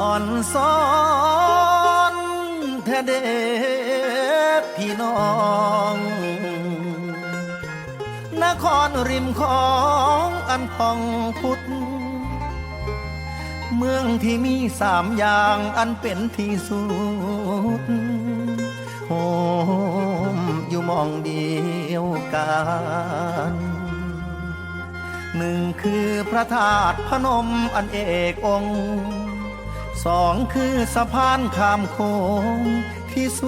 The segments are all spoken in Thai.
อ่อนซ้อนแท้เด็พี่น้อง นครริมของอันพองพุทธเมืองที่มีสามอย่างอันเป็นที่สุดโฮมอยู่มองเดียวกันหนึ่งคือพระธาตุพนมอันเอกองค์ สองคือสะพานข้ามโค้งที่ส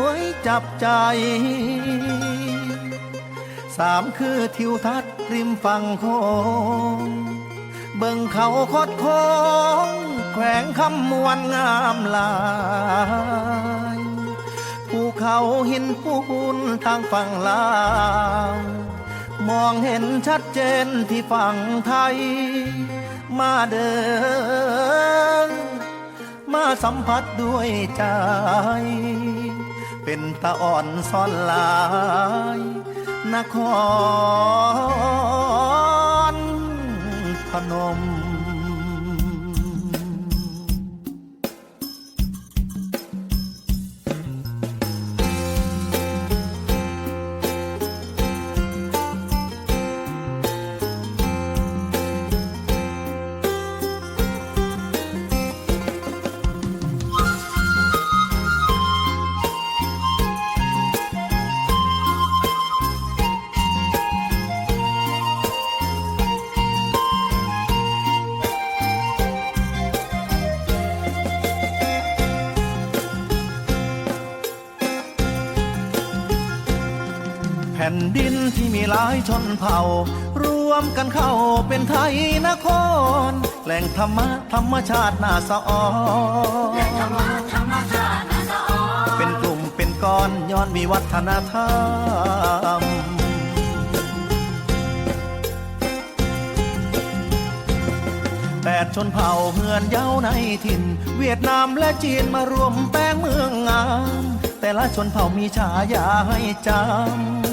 วยจับใจสามคือทิวทัศน์ริมฝั่งโค้งเบิ่งเขาคดโค้งแขวงคำมวลงามหลายภูเขาหินปูนทางฝั่งลาวมองเห็นชัดเจนที่ฝั่งไทย มาเดิน มาสัมผัสด้วยใจ เป็นตาอ่อนซ่อนลายนครพนม ผ่นดินที่มีหลายชนเผ่า รวมกันเข้าเป็นไทยนคร แหล่งธรรมะธรรมชาติน่าสะออนเป็นกลุ่มเป็นก้อนย้อนมีวัฒนธรรมแปดชนเผ่าเฮือนเย้าในถิ่น เวียดนามและจีนมารวมแป้งเมืองงาม แต่ละชนเผ่ามีฉายาให้จำ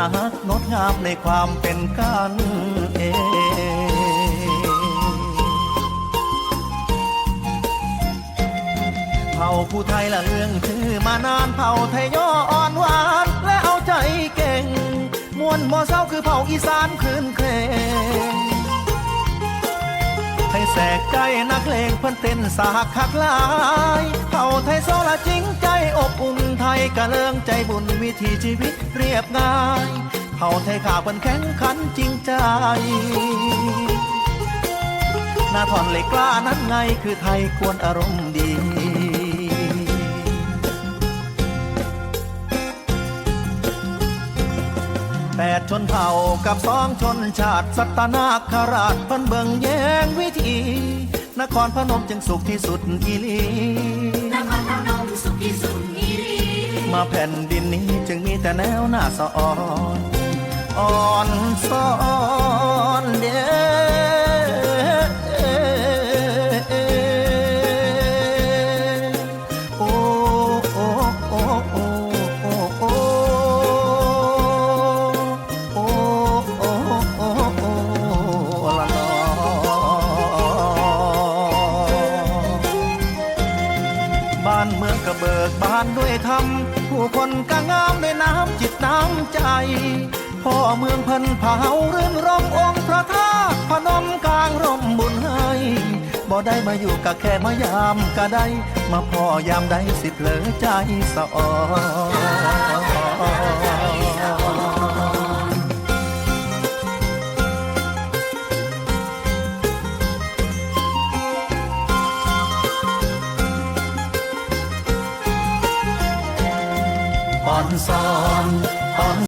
าฮักงดงามในความเป็นกันเองเผ่าผู้ไทยละเรื่องชื่อมานานเผ่าไทยย่ออ่อนหวาน และเอาใจเก่ง มวนบ่เศร้าคือเผ่าอีสานคืนเครง นักเลงเพิ่นเต้นสาหักคักหลายเผ่าไทยโซละจริงใจอบอุ่นไทยกะเลิงใจบุญวิถีชีวิตเรียบง่ายเผ่าไทยข่าเพิ่นแข็งขันจริงใจหน้าทอนเหล็กกล้านั้นไงคือไทยควรอารมณ์ดีแปดชนเผ่ากับสองชนชาติสัตนาคราชเพิ่นเบิงแยงวิธี นครพนมจึงสุขที่สุดอีหลีนครพนมสุขที่สุดอีรีมาแผ่นดินนี้จึงมีแต่แนวหน้าสะอ่อนอ่อนซ้อนานเมืองกระเบิกบานด้วยธรรมผู้คนก็งามด้วยน้ำจิตน้ำใจ พ่อเมืองเพันเผาเรื่นรมองค์พระธาตุพนมกลางร่มบุญให้บ่ได้มาอยู่กะแค่มายามก็ได้ มาพ่อยามใดสิเพลอใจสะอ่อน song.